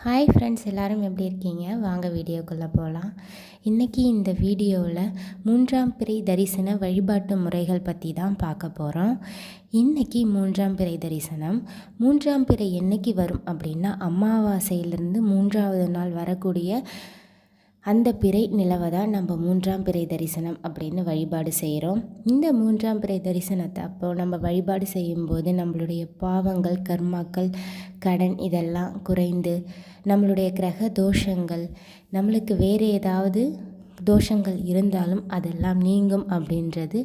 Hi friends எல்லோரும் எப்படி இருக்கீங்க? வாங்க வீடியோக்குள்ளே போகலாம் இன்றைக்கி இந்த வீடியோவில் மூன்றாம் பிறை தரிசன வழிபாட்டு முறைகள் பற்றி தான் பார்க்க போகிறோம் இன்றைக்கி மூன்றாம் பிறை தரிசனம். மூன்றாம் பிறை என்றைக்கு வரும் அப்படின்னா அமாவாசையிலிருந்து மூன்றாவது நாள் வரக்கூடிய அந்த பிறை நிலவை தான் நம்ம மூன்றாம் பிறை தரிசனம் அப்படின்னு வழிபாடு செய்கிறோம் இந்த மூன்றாம் பிறை தரிசனத்தை அப்போ நம்ம வழிபாடு செய்யும்போது நம்மளுடைய பாவங்கள் கர்மாக்கள் கடன் இதெல்லாம் குறைந்து நம்மளுடைய கிரக தோஷங்கள் நம்மளுக்கு வேறு ஏதாவது தோஷங்கள் இருந்தாலும் அதெல்லாம் நீங்கும் அப்படின்றது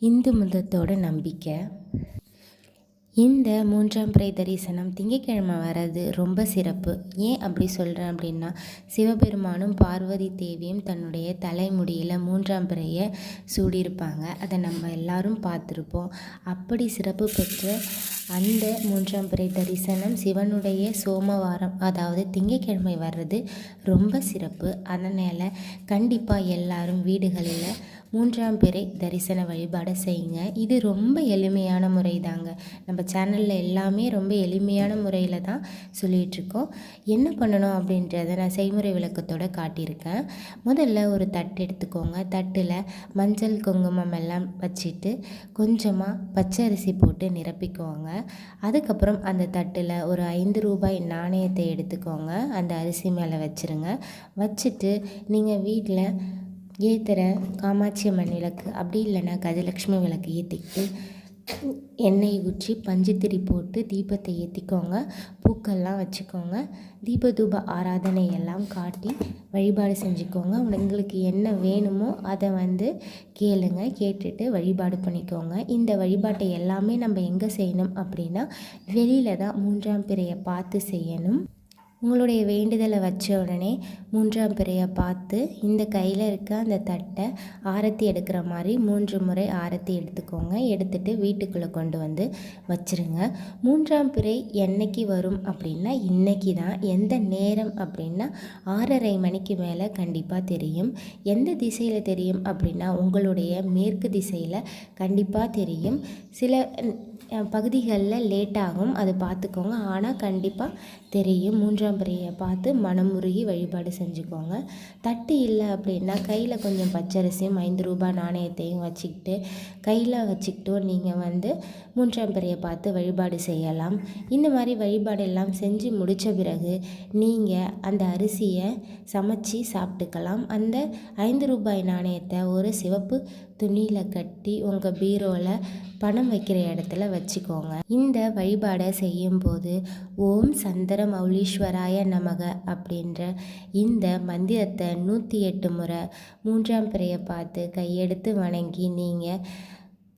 இந்து மதத்தோட நம்பிக்கை. இந்த மூன்றாம் பிறை தரிசனம் திங்கக்கிழமை வர்றது ரொம்ப சிறப்பு. ஏன் அப்படி சொல்கிறேன் அப்படின்னா சிவபெருமானும் பார்வதி தேவியும் தன்னுடைய தலைமுடியில் மூன்றாம் பிறையை சூடியிருப்பாங்க. அதை நம்ம எல்லாரும் பார்த்துருப்போம். அப்படி சிறப்பு பெற்ற அந்த மூன்றாம் பிறை தரிசனம் சிவனுடைய சோமவாரம் அதாவது திங்கக்கிழமை வர்றது ரொம்ப சிறப்பு. அதனால் கண்டிப்பாக எல்லாரும் வீடுகளில் மூன்றாம் பிறை தரிசன வழிபாடை செய்யுங்க. இது ரொம்ப எளிமையான முறை தாங்க நம்ம சேனலில் எல்லாமே ரொம்ப எளிமையான முறையில் தான் சொல்லிகிட்ருக்கோம் என்ன பண்ணணும் அப்படின்றத நான் செய்முறை விளக்கத்தோடு காட்டியிருக்கேன். முதல்ல ஒரு தட்டு எடுத்துக்கோங்க. தட்டில் மஞ்சள் குங்குமம் எல்லாம் வச்சுட்டு கொஞ்சமாக பச்சை அரிசி போட்டு நிரப்பிக்குவாங்க அதுக்கப்புறம் அந்த தட்டில் ஒரு ஐந்து ரூபாய் நாணயத்தை எடுத்துக்கோங்க. அந்த அரிசி மேலே வச்சுருங்க. வச்சுட்டு நீங்கள் வீட்டில் ஏற்றுற காமாட்சி அம்மன் விளக்கு அப்படி இல்லைன்னா கஜலக்ஷ்மி விளக்கு ஏற்றிக்கிட்டு எண்ணெய் ஊற்றி பஞ்சுத்திரி போட்டு தீபத்தை ஏற்றிக்கோங்க பூக்கள்லாம் வச்சுக்கோங்க. தீப தூப ஆராதனை எல்லாம் காட்டி வழிபாடு செஞ்சுக்கோங்க. உங்களுக்கு என்ன வேணுமோ அதை வந்து கேளுங்க கேட்டுட்டு வழிபாடு பண்ணிக்கோங்க. இந்த வழிபாட்டை எல்லாமே நம்ம எங்கே செய்யணும் அப்படின்னா வெளியில் தான் மூன்றாம் பிறையை பார்த்து செய்யணும். உங்களுடைய வேண்டுதலை வச்ச உடனே மூன்றாம் பிறையை பார்த்து இந்த கையில் இருக்க அந்த தட்டை ஆரத்தி எடுக்கிற மாதிரி மூன்று முறை ஆரத்தி எடுத்துக்கோங்க. எடுத்துகிட்டு வீட்டுக்குள்ளே கொண்டு வந்து வச்சுருங்க. மூன்றாம் பிறை என்னைக்கு வரும் அப்படின்னா இன்றைக்கி தான். எந்த நேரம் அப்படின்னா ஆறரை மணிக்கு மேலே கண்டிப்பாக தெரியும். எந்த திசையில் தெரியும் அப்படின்னா உங்களுடைய மேற்கு திசையில் கண்டிப்பாக தெரியும். சில பகுதிகளில் லேட் ஆகும். அது பார்த்துக்கோங்க. ஆனால் கண்டிப்பாக தெரியும். மூன்றாம் பிறையை பார்த்து மனமுருகி வழிபாடு செஞ்சுக்கோங்க. தட்டு இல்லை அப்படின்னா கையில் கொஞ்சம் பச்சரிசியும் ஐந்து ரூபாய் நாணயத்தையும் வச்சுக்கிட்டு கையில் வச்சுக்கிட்டோ நீங்கள் வந்து மூன்றாம் பிறையை பார்த்து வழிபாடு செய்யலாம். இந்த மாதிரி வழிபாடு எல்லாம் செஞ்சு முடித்த பிறகு நீங்கள் அந்த அரிசியை சமைச்சி சாப்பிட்டுக்கலாம். அந்த ஐந்து ரூபாய் நாணயத்தை ஒரு சிவப்பு துணியில் கட்டி உங்கள் பீரோவில் பணம் வைக்கிற இடத்துல வச்சுக்கோங்க. இந்த வழிபாடை செய்யும்போது ஓம் சந்திர மௌலீஸ்வராய நமக அப்படின்ற இந்த மந்திரத்தை நூற்றி எட்டு முறை மூன்றாம் பிறையை பார்த்து கையெடுத்து வணங்கி நீங்கள்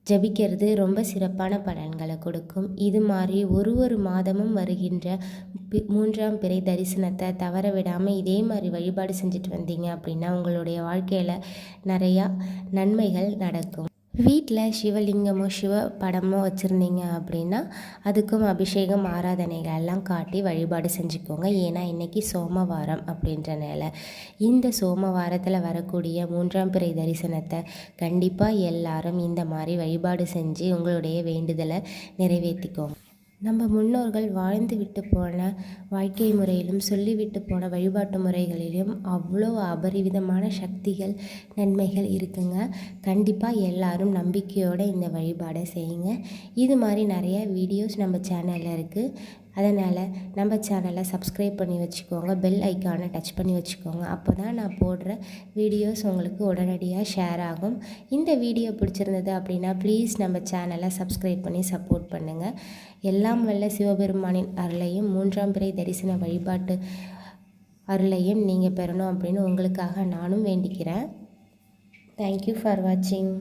ஜபிக்கிறது ரொம்ப சிறப்பான பலன்களை கொடுக்கும். இது மாதிரி ஒரு ஒரு மாதமும் வருகின்ற மூன்றாம் பிறை தரிசனத்தை தவற விடாமல் இதே மாதிரி வழிபாடு செஞ்சுட்டு வந்தீங்க அப்படின்னா உங்களுடைய வாழ்க்கையில் நிறையா நன்மைகள் நடக்கும். வீட்டில் சிவலிங்கமோ சிவ படமோ வச்சுருந்தீங்க அப்படின்னா அதுக்கும் அபிஷேகம் ஆராதனைகள் எல்லாம் காட்டி வழிபாடு செஞ்சுக்கோங்க. ஏன்னா இன்றைக்கி சோமவாரம் அப்படின்றனால இந்த சோமவாரத்தில் வரக்கூடிய மூன்றாம் பிறை தரிசனத்தை கண்டிப்பாக எல்லாரும் இந்த மாதிரி வழிபாடு செஞ்சு உங்களுடைய வேண்டுதலை நிறைவேற்றிக்கோங்க நம்ம முன்னோர்கள் வாழ்ந்து விட்டு போன வாழ்க்கை முறையிலும் சொல்லிவிட்டு போன வழிபாட்டு முறைகளிலும் அவ்வளோ அபரிவிதமான சக்திகள் நன்மைகள் இருக்குங்க. கண்டிப்பாக எல்லாரும் நம்பிக்கையோடு இந்த வழிபாடை செய்யுங்க. இது மாதிரி நிறைய வீடியோஸ் நம்ம சேனலில் இருக்குது அதனால் நம்ம சேனலை சப்ஸ்கிரைப் பண்ணி வச்சுக்கோங்க பெல் ஐக்கானை டச் பண்ணி வச்சுக்கோங்க. அப்போ தான் நான் போடுற வீடியோஸ் உங்களுக்கு உடனடியாக ஷேர் ஆகும். இந்த வீடியோ பிடிச்சிருந்தது அப்படின்னா ப்ளீஸ் நம்ம சேனலை சப்ஸ்கிரைப் பண்ணி சப்போர்ட் பண்ணுங்கள் எல்லாம் வல்ல சிவபெருமானின் அருளையும் மூன்றாம் பிறை தரிசன வழிபாட்டு அருளையும் நீங்கள் பெறணும் அப்படின்னு உங்களுக்காக நானும் வேண்டிக்கிறேன். தேங்க்யூ ஃபார் வாட்சிங்